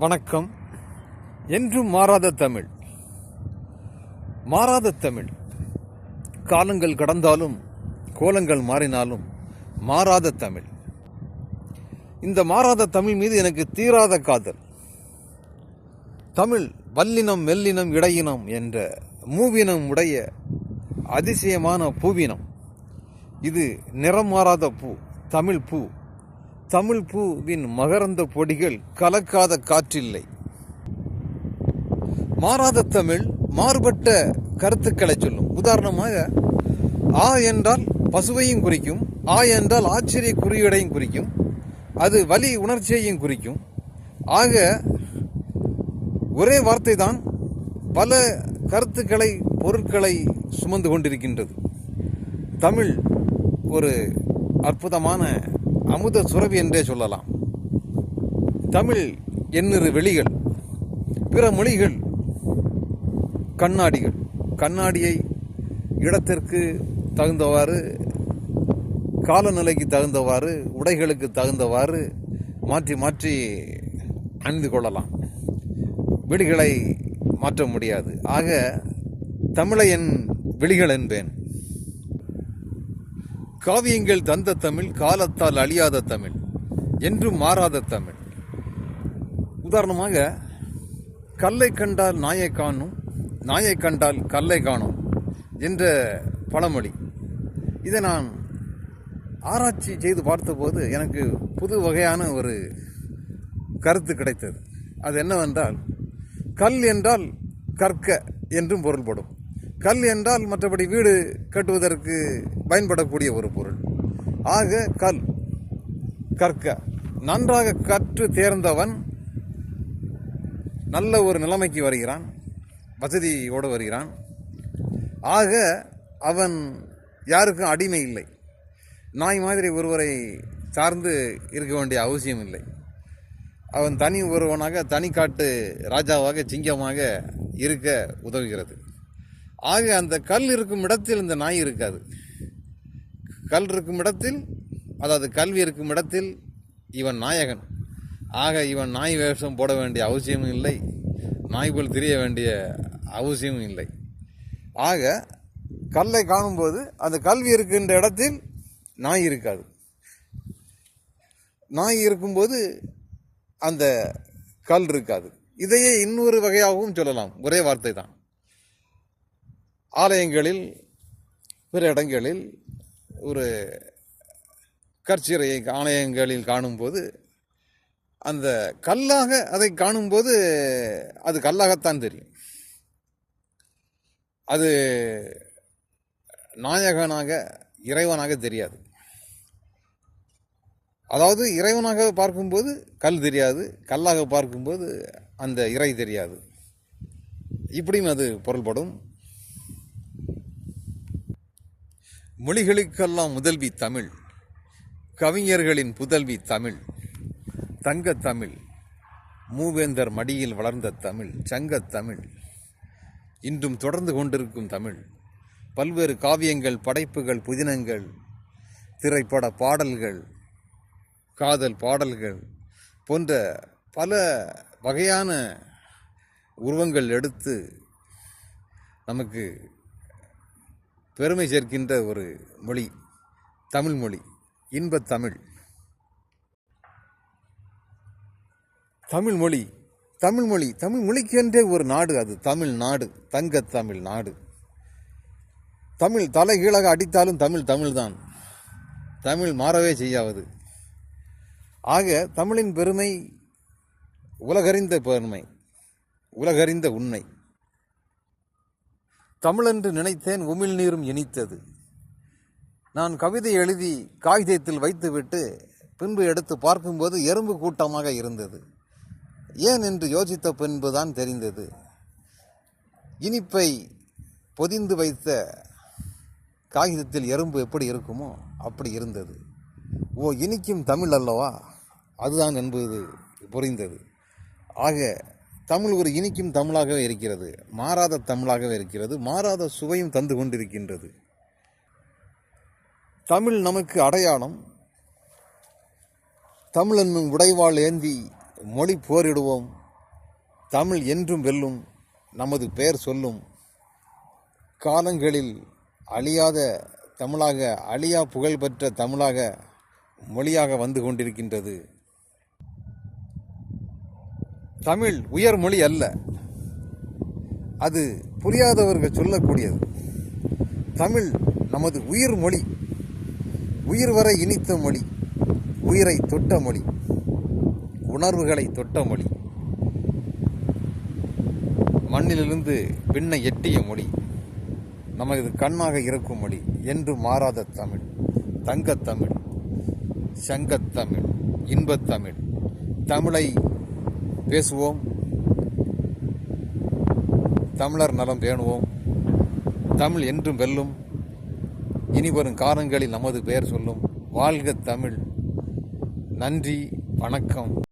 வணக்கம். என்றும் மாறாத தமிழ். மாறாத தமிழ். காலங்கள் கடந்தாலும் கோலங்கள் மாறினாலும் மாறாத தமிழ். இந்த மாறாத தமிழ் மீது எனக்கு தீராத காதல். தமிழ் வல்லினம் மெல்லினம் இடையினம் என்ற மூவினம் உடைய அதிசயமான பூவினம். இது நிறம் மாறாத பூ தமிழ் பூ. தமிழ் பூவின் மகரந்த பொடிகள் கலக்காத காற்றில்லை. மாறாத தமிழ் மாறுபட்ட கருத்துக்களை சொல்லும். உதாரணமாக ஆ என்றால் பசுவையும் குறிக்கும் ஆ என்றால் ஆச்சரிய குறியீடையும் குறிக்கும் அது வலி உணர்ச்சியையும் குறிக்கும். ஆக ஒரே வார்த்தை தான் பல கருத்துக்களை பொருட்களை சுமந்து கொண்டிருக்கின்றது. தமிழ் ஒரு அற்புதமான அமுத சுரபி என்றே சொல்லலாம். தமிழ் எண்ணிரு வெளிகள் பிற மொழிகள் கண்ணாடிகள். கண்ணாடியை இடத்திற்கு தகுந்தவாறு காலநிலைக்கு தகுந்தவாறு உடைகளுக்கு தகுந்தவாறு மாற்றி மாற்றி அணிந்து கொள்ளலாம். விழிகளை மாற்ற முடியாது. ஆக தமிழை என் விழிகள் என்பேன். காவியங்கள் தந்த தமிழ் காலத்தால் அழியாத தமிழ் என்றும் மாறாத தமிழ். உதாரணமாக கல்லை கண்டால் நாயை காணும் நாயை கண்டால் கல்லை காணும் என்ற பழமொழி. இதை நான் ஆராய்ச்சி செய்து பார்த்தபோது எனக்கு புது வகையான ஒரு கருத்து கிடைத்தது. அது என்னவென்றால் கல் என்றால் கற்க என்றும் பொருள்படும். கல் என்றால் மற்றபடி வீடு கட்டுவதற்கு பயன்படக்கூடிய ஒரு பொருள். ஆக கல் கற்க. நன்றாக கற்று தேர்ந்தவன் நல்ல ஒரு நிலைமைக்கு வருகிறான் வசதியோடு வருகிறான். ஆக அவன் யாருக்கும் அடிமை இல்லை. நாய் மாதிரி ஒருவரை சார்ந்து இருக்க வேண்டிய அவசியம் இல்லை. அவன் தனி ஒருவனாக தனிக்காட்டு ராஜாவாக சிங்கமாக இருக்க உதவுகிறது. ஆக அந்த கல் இருக்கும் இடத்தில் இந்த நாய் இருக்காது. கல் இருக்கும் இடத்தில் அதாவது கல்வி இருக்கும் இடத்தில் இவன் நாயகன். ஆக இவன் நாய் வேஷம் போட வேண்டிய அவசியமும் இல்லை. நாய் போல் தெரிய வேண்டிய அவசியமும் இல்லை. ஆக கல்லை காணும்போது அந்த கல்வி இருக்கின்ற இடத்தில் நாய் இருக்காது. நாய் இருக்கும்போது அந்த கல் இருக்காது. இதையே இன்னொரு வகையாகவும் சொல்லலாம். ஒரே வார்த்தை தான் ஆலயங்களில் பிற இடங்களில் ஒரு கற்சிறையை ஆலயங்களில் காணும்போது அந்த கல்லாக அதை காணும்போது அது கல்லாகத்தான் தெரியும். அது நாயகனாக இறைவனாக தெரியாது. அதாவது இறைவனாக பார்க்கும்போது கல் தெரியாது கல்லாக பார்க்கும்போது அந்த இறை தெரியாது. இப்படியும் அது பொருள்படும். மொழிகளுக்கெல்லாம் முதல்வி தமிழ் கவிஞர்களின் புதல்வி தமிழ் தங்கத்தமிழ் மூவேந்தர் மடியில் வளர்ந்த தமிழ் சங்கத்தமிழ் இன்றும் தொடர்ந்து கொண்டிருக்கும் தமிழ் பல்வேறு காவியங்கள் படைப்புகள் புதினங்கள் திரைப்பட பாடல்கள் காதல் பாடல்கள் போன்ற பல வகையான உருவங்கள் எடுத்து நமக்கு பெருமை சேர்க்கின்ற ஒரு மொழி தமிழ் மொழி இன்பத் தமிழ். தமிழ் மொழி தமிழ் மொழி தமிழ் மொழிக்கென்றே ஒரு நாடு அது. தமிழ் நாடு தங்கத் தமிழ் நாடு. தமிழ் தலைகீழாக அடித்தாலும் தமிழ் தமிழ்தான். தமிழ் மாறவே செய்யாவது ஆக தமிழின் பெருமை உலகறிந்த பெருமை உலகறிந்த உண்மை. தமிழென்று நினைத்தேன் உமிழ் நீரும் இனித்தது. நான் கவிதை எழுதி காகிதத்தில் வைத்துவிட்டு பின்பு எடுத்து பார்க்கும்போது எறும்பு கூட்டமாக இருந்தது. ஏன் என்று யோசித்த பின்புதான் தெரிந்தது. இனிப்பை பொதிந்து வைத்த காகிதத்தில் எறும்பு எப்படி இருக்குமோ அப்படி இருந்தது. ஓ இனிக்கும் தமிழ் அல்லவா? அதுதான் என்பது புரிந்தது. ஆக தமிழ் ஒரு இனிக்கும் தமிழாகவே இருக்கிறது. மாறாத தமிழாகவே இருக்கிறது. மாறாத சுவையும் தந்து கொண்டிருக்கின்றது. தமிழ் நமக்கு அடையாளம். தமிழ் என்னும் உடைவாள் ஏந்தி மொழி போரிடுவோம். தமிழ் என்றும் வெல்லும் நமது பெயர் சொல்லும். காலங்களில் அழியாத தமிழாக அழியா புகழ்பெற்ற தமிழாக மொழியாக வந்து கொண்டிருக்கின்றது. தமிழ் உயர் மொழி அல்ல. அது புரியாதவர்கள் சொல்லக்கூடியது. தமிழ் நமது உயிர் மொழி உயிர் வரை இனித்த மொழி. உயிரை தொட்ட மொழி. உணர்வுகளை தொட்ட மொழி. மண்ணிலிருந்து விண்ணை எட்டிய மொழி. நமது கண்ணாக இருக்கும் மொழி. என்று மாறாத தமிழ். தங்கத்தமிழ் சங்கத்தமிழ் இன்பத்தமிழ் தமிழை பேசுவோம். தமிழர் நலம் பேணுவோம். தமிழ் என்றும் வெல்லும். இனி வரும் காலங்களில் நமது பெயர் சொல்லும். வாழ்க தமிழ். நன்றி வணக்கம்.